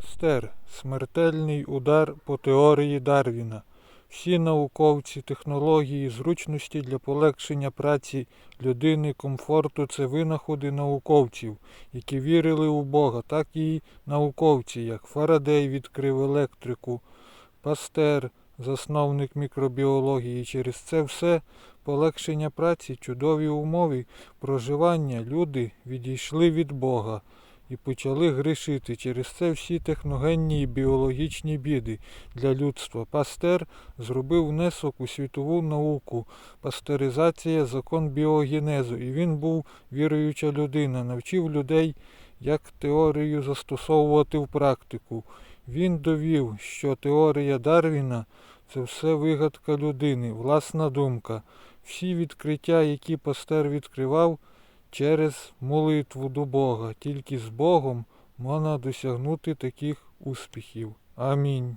Пастер. Смертельний удар по теорії Дарвіна. Всі науковці, технології, зручності для полегшення праці людини, комфорту це винаходи науковців, які вірили у Бога, так і науковці, як Фарадей відкрив електрику, Пастер, засновник мікробіології. Через це все полегшення праці, чудові умови проживання люди відійшли від Бога і почали грішити. Через це всі техногенні і біологічні біди для людства. Пастер зробив внесок у світову науку. Пастеризація закон біогенезу. І він був віруюча людина, навчив людей, як теорію застосовувати в практику. Він довів, що теорія Дарвіна це все вигадка людини, власна думка. Всі відкриття, які пастер відкривав, через молитву до Бога. Тільки з Богом можна досягнути таких успіхів. Амінь.